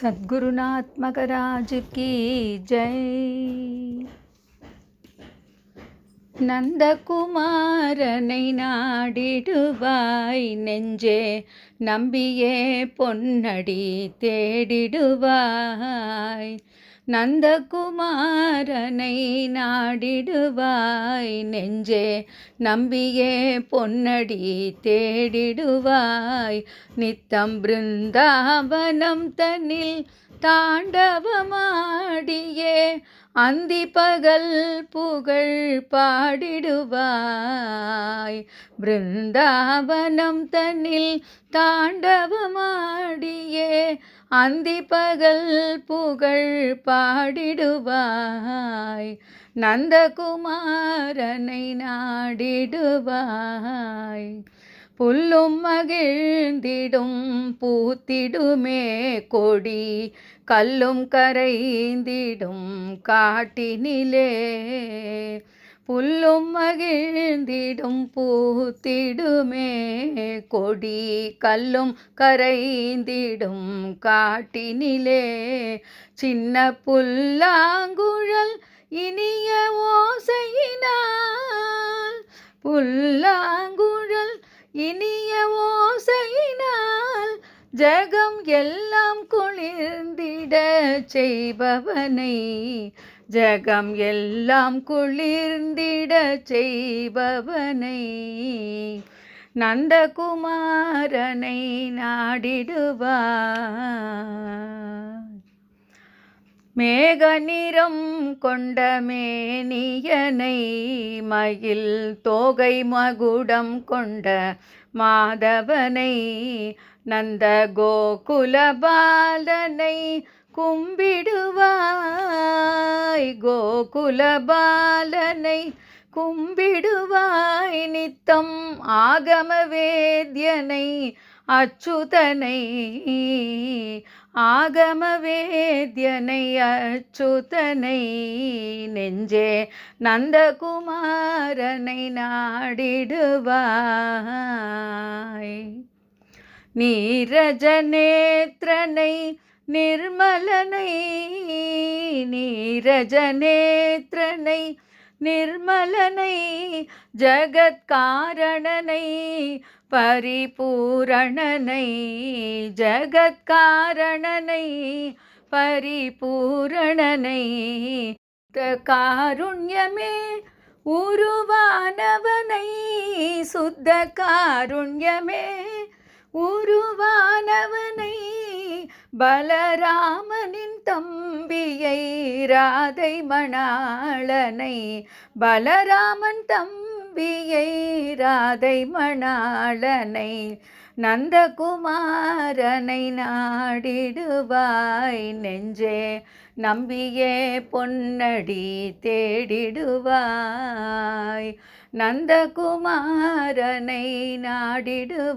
சத்குருநாத் மகராஜு கி ஜெய். நந்தகுமாரனை நாடிடுவாய் நெஞ்சே நம்பியே பொன்னடி தேடிடுவாய். நந்தகுமாரனை நாடிடுவாய் நெஞ்சே நம்பியே பொன்னடி தேடிடுவாய். நித்தம் பிருந்தாவனம் தன்னில் தாண்டவமாடியே அந்தி பகல் புகழ் பாடிடுவாய். பிருந்தாவனம் தன்னில் தாண்டவமாடியே அந்தி பகல் புகழ் பாடிடுவாய். நந்தகுமாரனை நாடிடுவாய். புல்லும் மகிழ்ந்திடும் பூத்திடுமே கொடி. கல்லும் கரைந்திடும் காட்டினிலே. புல்லும் மகிழ்ந்திடும் பூத்திடுமே கொடி. கல்லும் கரைந்திடும் காட்டினிலே. சின்ன புல்லாங்குழல் இனிய ஓசையினால் புல்லாங்கு இனிய ஓசையினால் ஜகம் எல்லாம் குளிர்ந்திட செய்பவனை ஜகம் எல்லாம் குளிர்ந்திட செய்பவனை நந்தகுமாரனை நாடிடுவார். மேக நிறம் கொண்ட மேனியனை மயில் தோகை மகுடம் கொண்ட மாதவனை நந்த கோகுலபாலனை கும்பிடுவாய். கோகுலபாலனை கும்பிடுவாய். நித்தம் ஆகம வேத்யனை அச்சுதனை ஆகம வேத்யனை அச்சுதனை நெஞ்சே நந்தகுமாரனை நாடிடுவாய். நீரஜநேத்திரனை நிர்மலனை நீரஜநேத்திரனை நிர்மலனை ஜகத்காரணனை பரிபூரணனை ஜகத்காரணனை பரிபூரணனை. காருண்யமே உருவானவனை சுத்த காருண்யமே உருவானவனை. பலராமனின் தம்பியை ராதை மணாளனை பலராமன் தம்பியை ராதை மணாளனை நந்தகுமாரனை நாடிடுவாய் நெஞ்சே நம்பியே பொன்னடி தேடிடுவாய் நந்தகுமாரனை நாடிடுவாய்.